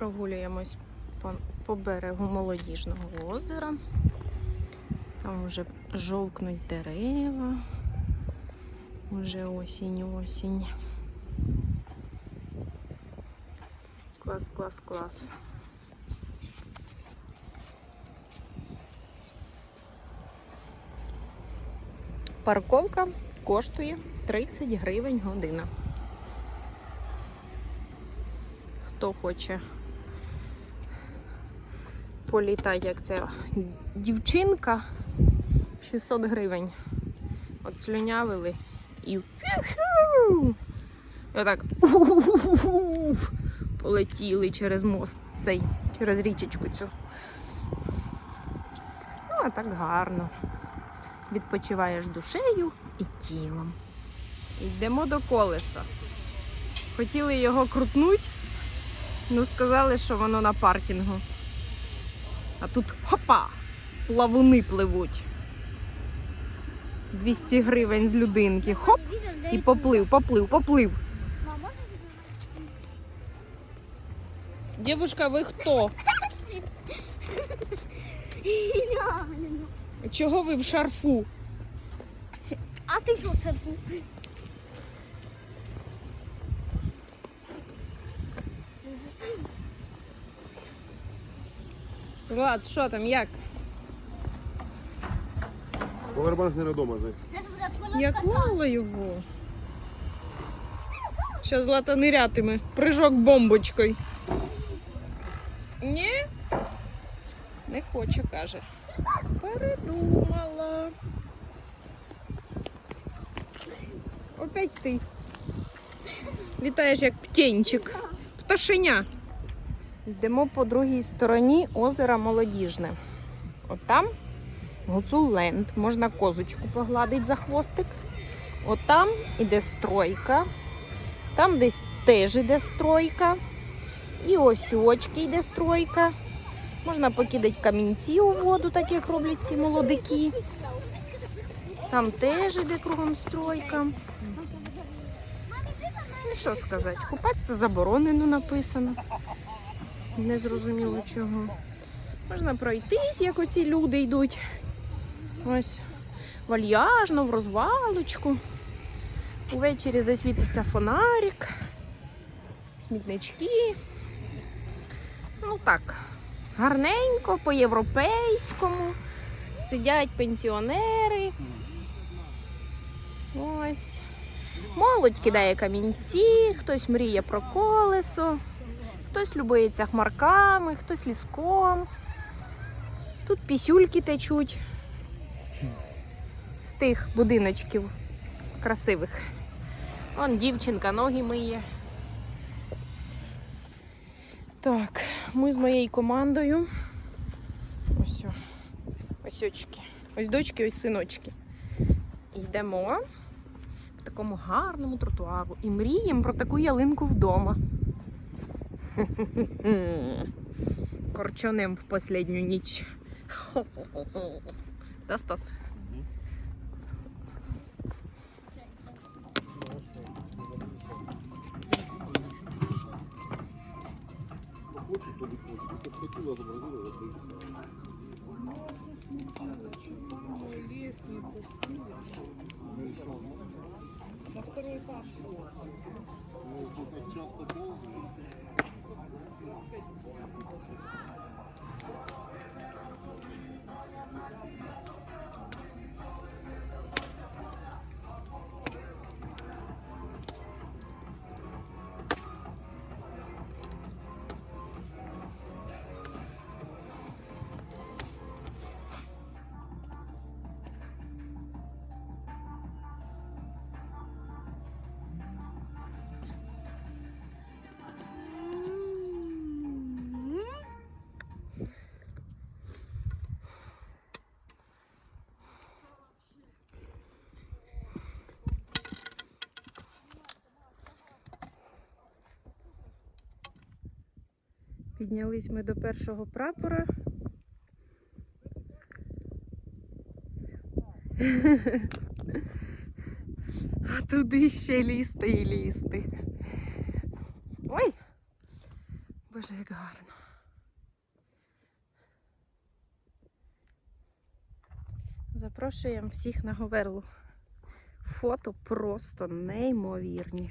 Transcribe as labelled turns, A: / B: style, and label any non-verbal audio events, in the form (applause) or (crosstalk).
A: Прогулюємось по, по берегу молодіжного озера. Там вже жовкнуть дерева. Уже осінь, осінь. Клас, клас, клас. Парковка коштує 30 гривень година. Хто хоче політати, як це дівчинка, 600 гривень. От слюнявили і. І отак полетіли через мост цей, через річечку цю. Ну, а так гарно. Відпочиваєш душею і тілом. Йдемо до колеса. Хотіли його крутнути, ну сказали, що воно на паркінгу. А тут хопа! Плавуни пливуть. 200 гривень з людинки. Хоп! І поплив, поплив, поплив. Дівушка, ви хто? Чого ви в шарфу?
B: А ти що серфу?
A: Влад, що там, як?
C: Повербанк не вдома, знаєш.
A: Я клала його. Зараз Злата нирятиме. Прыжок бомбочкою. Ні? Не хочу, каже. Передумала. Опять ти. Літаєш як птенчик. Пташеня. Йдемо по другій стороні озера Молодіжне. От там Гуцулленд. Можна козочку погладити за хвостик. От там іде стройка. Там десь теж іде стройка. І ось очки йде стройка. Можна покидати камінці у воду, так як роблять ці молодики. Там теж іде кругом стройка. Ну що сказати, купатися заборонено написано. Не зрозуміло чого. Можна пройтись, як оці люди йдуть. Ось вальяжно, в розвалочку. Увечері засвітиться фонарик, смітнички. Ну так, гарненько, по-європейському. Сидять пенсіонери. Ось. Молодь кидає камінці, хтось мріє про колесо, хтось любується хмарками, хтось ліском. Тут пісюльки течуть з тих будиночків красивих. Вон дівчинка ноги миє. Так, ми з моєю командою. Ось. Ось очки. Ось дочки, ось синочки. Йдемо по такому гарному тротуару і мріємо про таку ялинку вдома. (laughs) Корчонем в последню ніч. (laughs) Да, Стас?
C: Хочуть, то не хочуть. Якщо б хотіла, зобразила, то Ну, це так часто повзає. Thank you.
A: Піднялись ми до першого прапора. А туди ще лізти і лізти. Ой! Боже, як гарно. Запрошуємо всіх на Говерлу. Фото просто неймовірні.